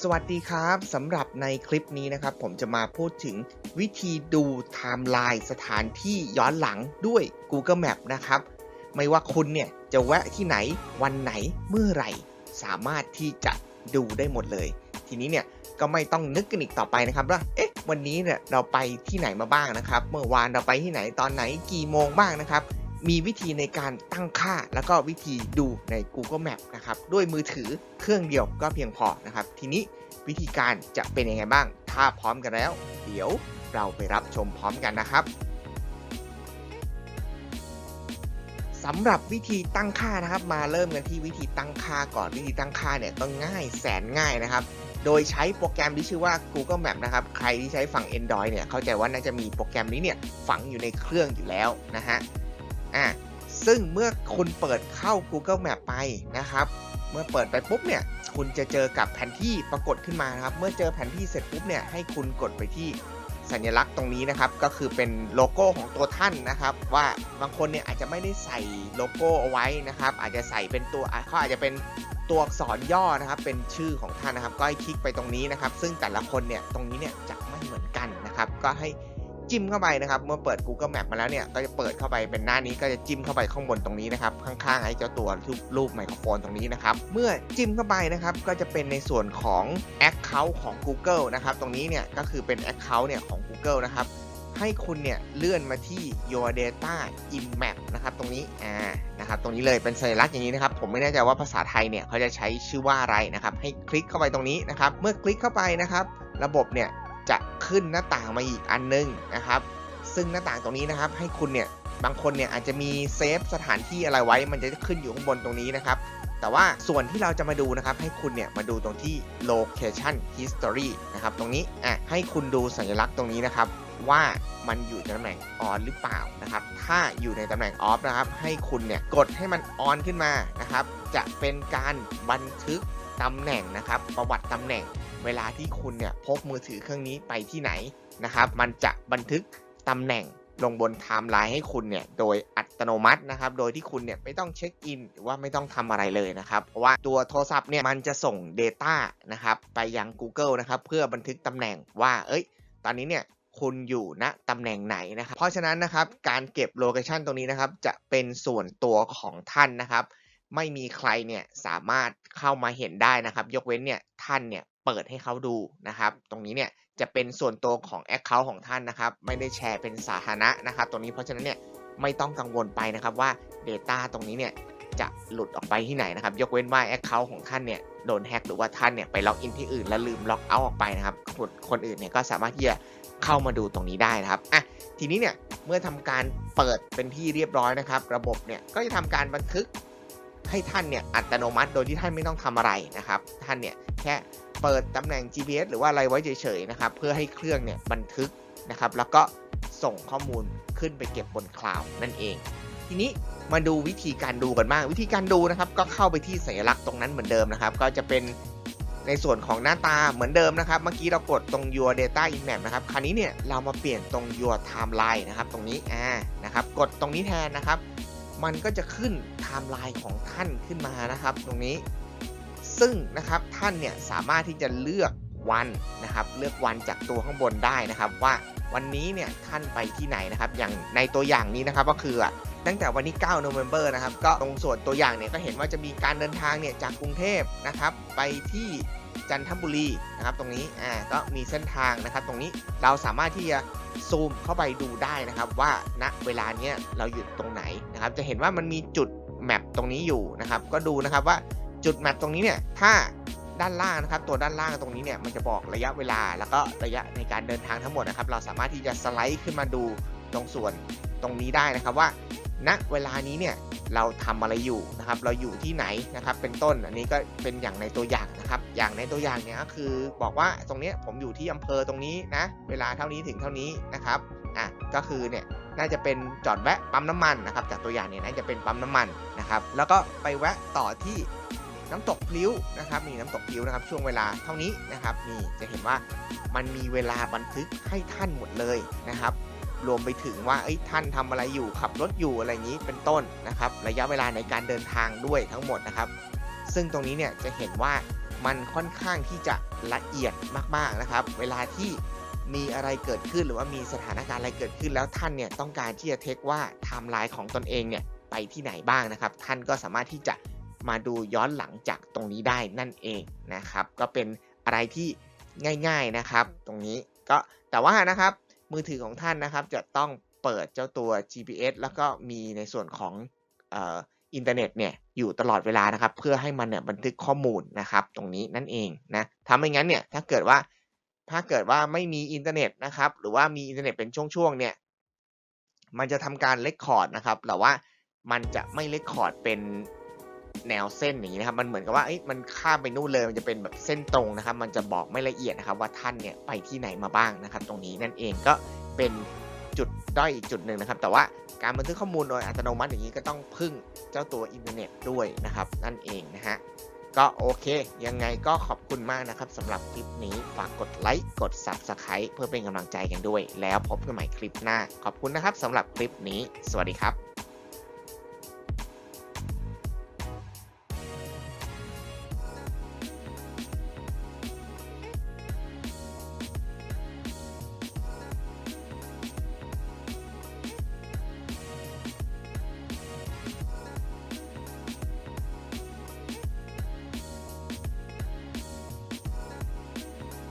สวัสดีครับสำหรับในคลิปนี้นะครับ ผมจะมาพูดถึงวิธีดูไทม์ไลน์สถานที่ย้อนหลังด้วย Google Map นะครับ ไม่ว่าคุณเนี่ยจะแวะที่ไหนวันไหนเมื่อไหร่ สามารถที่จะดูได้หมดเลย ทีนี้เนี่ยก็ไม่ต้องนึกกันอีกต่อไปนะครับว่าเอ๊ะวันนี้เนี่ยเราไปที่ไหนมาบ้างนะครับ เมื่อวานเราไปที่ไหนตอนไหนกี่โมงบ้างนะครับ มีวิธีในการตั้งค่าแล้วก็วิธีดูใน Google Map นะครับด้วยมือถือเครื่องเดียวก็เพียงพอนะครับ ทีนี้วิธีการจะเป็นยังไงบ้าง ถ้าพร้อมกันแล้ว เดี๋ยวเราไปรับชมพร้อมกันนะครับสำหรับวิธีตั้งค่านะครับ มาเริ่มกันที่วิธีตั้งค่าก่อนวิธีตั้งค่าเนี่ยก็ง่ายแสนง่ายนะครับ โดยใช้โปรแกรมที่ชื่อว่า Google Map นะครับ ใครที่ใช้ฝั่ง Android เนี่ยเข้าใจว่าน่าจะมีโปรแกรมนี้เนี่ยฝังอยู่ในเครื่องอยู่แล้วนะฮะ อะซึ่งเมื่อคุณเปิดเข้า Google Map ไปนะครับ เมื่อเปิดไปปุ๊บเนี่ยคุณจะเจอกับแผนที่ปรากฏขึ้นมานะครับ เมื่อเจอแผนที่เสร็จปุ๊บเนี่ยให้คุณกดไปที่สัญลักษณ์ตรงนี้นะครับ ก็คือเป็นโลโก้ของตัวท่านนะครับ ว่าบางคนเนี่ยอาจจะไม่ได้ใส่โลโก้เอาไว้นะครับ อาจจะใส่เป็นตัวเขาอาจจะเป็นตัวอักษรย่อนะครับ เป็นชื่อของท่านนะครับ ก็ให้คลิกไปตรงนี้นะครับ ซึ่งแต่ละคนเนี่ยตรงนี้เนี่ยจะไม่เหมือนกันนะครับ ก็ให้ จิ้มเข้าไปนะครับ เมื่อเปิด Google Map มาแล้วเนี่ยก็จะเปิดเข้าไปเป็นหน้านี้ก็จะจิ้มเข้าไปข้างบนตรงนี้นะครับข้างๆไอ้เจ้าตัวรูปไมโครโฟนตรงนี้นะครับเมื่อจิ้มเข้าไปนะครับก็จะเป็นในส่วนของ Account ของ Google นะครับตรงนี้เนี่ยก็คือเป็น Account เนี่ยของ Google นะครับให้คุณเนี่ยเลื่อนมาที่ your data in map นะครับตรงนี้อ่านะครับตรงนี้เลยเป็นสัญลักษณ์อย่างนี้นะครับ ผมไม่แน่ใจว่าภาษาไทยเนี่ยเขาจะใช้ชื่อว่าอะไรนะครับ ให้คลิกเข้าไปตรงนี้นะครับ เมื่อคลิกเข้าไปนะครับ ระบบเนี่ย ขึ้นหน้าต่างมาอีกอันนึงนะครับ ซึ่งหน้าต่างตรงนี้นะครับ ให้คุณเนี่ยบางคนเนี่ยอาจจะมีเซฟสถานที่อะไรไว้ มันจะขึ้นอยู่ข้างบนตรงนี้นะครับ แต่ว่าส่วนที่เราจะมาดูนะครับ ให้คุณเนี่ยมาดูตรงที่ location history นะครับ ตรงนี้อะให้คุณดูสัญลักษณ์ตรงนี้นะครับ ว่ามันอยู่ในตำแหน่ง on หรือเปล่านะครับ ถ้าอยู่ในตำแหน่ง off นะครับ ให้คุณเนี่ยกดให้มัน on ขึ้นมานะครับ จะเป็นการบันทึกตำแหน่งนะครับ ประวัติตำแหน่ง เวลาที่คุณเนี่ยพกมือถือเครื่องนี้ไปที่ไหนนะครับ มันจะบันทึกตำแหน่งลงบนไทม์ไลน์ให้คุณเนี่ยโดยอัตโนมัตินะครับ โดยที่คุณเนี่ยไม่ต้องเช็คอินหรือว่าไม่ต้องทำอะไรเลยนะครับ เพราะว่าตัวโทรศัพท์เนี่ยมันจะส่ง Data นะครับไปยัง Google นะครับเพื่อบันทึกตำแหน่งว่า เอ้ย ตอนนี้เนี่ยคุณอยู่ณตำแหน่งไหนนะครับ เพราะฉะนั้นนะครับการเก็บโลเคชันตรงนี้นะครับจะเป็นส่วนตัวของท่านนะครับ ไม่มีใครเนี่ยสามารถเข้ามาเห็นได้นะครับ ยกเว้นเนี่ยท่านเนี่ย เปิดให้เขาดูนะครับ ตรงนี้เนี่ยจะเป็นส่วนตัวของ Account ของท่านนะครับ ไม่ได้แชร์เป็นสาธารณะนะครับ ตรงนี้เพราะฉะนั้นเนี่ยไม่ต้องกังวลไปนะครับว่า Data ตรงนี้เนี่ยจะหลุดออกไปที่ไหนนะครับ ยกเว้นว่า Account ของท่านเนี่ยโดนแฮ็กหรือว่าท่านเนี่ยไปล็อกอินที่อื่นแล้วลืมล็อกเอาท์ออกไปนะครับ คนคนอื่นเนี่ยก็สามารถที่จะเข้ามาดูตรงนี้ได้นะครับอะทีนี้เนี่ยเมื่อทำการเปิดเป็นที่เรียบร้อยนะครับ ระบบเนี่ยก็จะทำการบันทึก ให้ท่านเนี่ยอัตโนมัติโดยที่ท่านไม่ต้องทำอะไรนะครับ ท่านเนี่ยแค่เปิดตำแหน่ง GPS หรือว่าอะไรไว้เฉยๆนะครับ เพื่อให้เครื่องเนี่ยบันทึกนะครับ แล้วก็ส่งข้อมูลขึ้นไปเก็บบนคลาวด์นั่นเอง ทีนี้มาดูวิธีการดูกันบ้างวิธีการดูนะครับ ก็เข้าไปที่สัญลักษณ์ตรงนั้นเหมือนเดิมนะครับ ก็จะเป็นในส่วนของหน้าตาเหมือนเดิมนะครับ เมื่อกี้เรากดตรง your data in map นะครับ คราวนี้เนี่ยเรามาเปลี่ยนตรง your timeline นะครับ ตรงนี้อ่านะครับ กดตรงนี้แทนนะครับ มันก็จะขึ้นไทม์ไลน์ของท่านขึ้นมานะครับตรงนี้ ซึ่งนะครับท่านเนี่ยสามารถที่จะเลือกวันนะครับ เลือกวันจากตัวข้างบนได้นะครับ ว่าวันนี้เนี่ยท่านไปที่ไหนนะครับ อย่างในตัวอย่างนี้นะครับก็คือตั้งแต่วันที่9 November นะครับ ก็ตรงส่วนตัวอย่างเนี่ยก็เห็นว่าจะมีการเดินทางเนี่ยจากกรุงเทพนะครับ ไปที่ จันทบุรีนะครับตรงนี้อ่าก็มีเส้นทางนะครับ ตรงนี้เราสามารถที่จะซูมเข้าไปดูได้นะครับ ว่าณเวลาเนี้ยเราอยู่ตรงไหนนะครับ จะเห็นว่ามันมีจุดแมปตรงนี้อยู่นะครับ ก็ดูนะครับว่าจุดแมปตรงนี้เนี่ยถ้าด้านล่างนะครับ ตัวด้านล่างตรงนี้เนี่ยมันจะบอกระยะเวลา แล้วก็ระยะในการเดินทางทั้งหมดนะครับ เราสามารถที่จะสไลด์ขึ้นมาดูตรงส่วนตรงนี้ได้นะครับว่าณเวลานี้เนี่ยเราทำอะไรอยู่นะครับ เราอยู่ที่ไหนนะครับ เป็นต้นอันนี้ก็เป็นอย่างในตัวอย่าง นะครับ อย่างในตัวอย่างเนี่ยก็คือบอกว่าตรงเนี้ยผมอยู่ที่อำเภอตรงนี้นะ เวลาเท่านี้ถึงเท่านี้นะครับ อะ ก็คือเนี่ยน่าจะเป็นจอดแวะปั๊มน้ำมันนะครับ จากตัวอย่างเนี่ยน่าจะเป็นปั๊มน้ำมันนะครับ แล้วก็ไปแวะต่อที่น้ำตกพลิ้วนะครับมีน้ำตกพลิ้วนะครับ ช่วงเวลาเท่านี้นะครับนี่จะเห็นว่ามันมีเวลาบันทึกให้ท่านหมดเลยนะครับรวมไปถึงว่าเอ้ท่านทำอะไรอยู่ขับรถอยู่อะไรอย่างนี้เป็นต้นนะครับ ระยะเวลาในการเดินทางด้วยทั้งหมดนะครับ ซึ่งตรงนี้เนี่ยจะเห็นว่ามันค่อนข้างที่จะละเอียดมากๆนะครับ เวลาที่มีอะไรเกิดขึ้นหรือว่ามีสถานการณ์อะไรเกิดขึ้นแล้วท่านเนี่ยต้องการที่จะเทคว่าไทม์ไลน์ของตนเองเนี่ยไปที่ไหนบ้างนะครับ ท่านก็สามารถที่จะมาดูย้อนหลังจากตรงนี้ได้นั่นเองนะครับ ก็เป็นอะไรที่ง่าย ๆนะครับ ตรงนี้ก็แต่ว่านะครับมือถือของท่านนะครับจะต้องเปิดเจ้าตัว GPS แล้วก็มีในส่วนของ อินเทอร์เน็ตเนี่ยอยู่ตลอดเวลานะครับเพื่อให้มันเนี่ยบันทึกข้อมูลนะครับตรงนี้นั่นเองนะถ้าไม่งั้นเนี่ยถ้าเกิดว่าถ้าเกิดว่าไม่มีอินเทอร์เน็ตนะครับหรือว่ามีอินเทอร์เน็ตเป็นช่วงๆเนี่ยมันจะทำการเลคคอร์ดนะครับแต่ว่ามันจะไม่เลคคอร์ดเป็นแนวเส้นอย่างนี้นะครับมันเหมือนกับว่ามันข้ามไปนู่นเลยมันจะเป็นแบบเส้นตรงนะครับ มันจะบอกไม่ละเอียดนะครับว่าท่านเนี่ยไปที่ไหนมาบ้างนะครับ ตรงนี้นั่นเองก็เป็น ด้อยอีกจุดหนึ่งนะครับ แต่ว่าการบันทึกข้อมูลโดยอัตโนมัติอย่างนี้ก็ต้องพึ่งเจ้าตัวอินเทอร์เน็ตด้วยนะครับ นั่นเองนะฮะก็โอเค ยังไงก็ขอบคุณมากนะครับสำหรับคลิปนี้ฝากกดไลค์กด Subscribe เพื่อเป็นกำลังใจกันด้วย แล้วพบกันใหม่คลิปหน้า ขอบคุณนะครับสำหรับคลิปนี้ สวัสดีครับ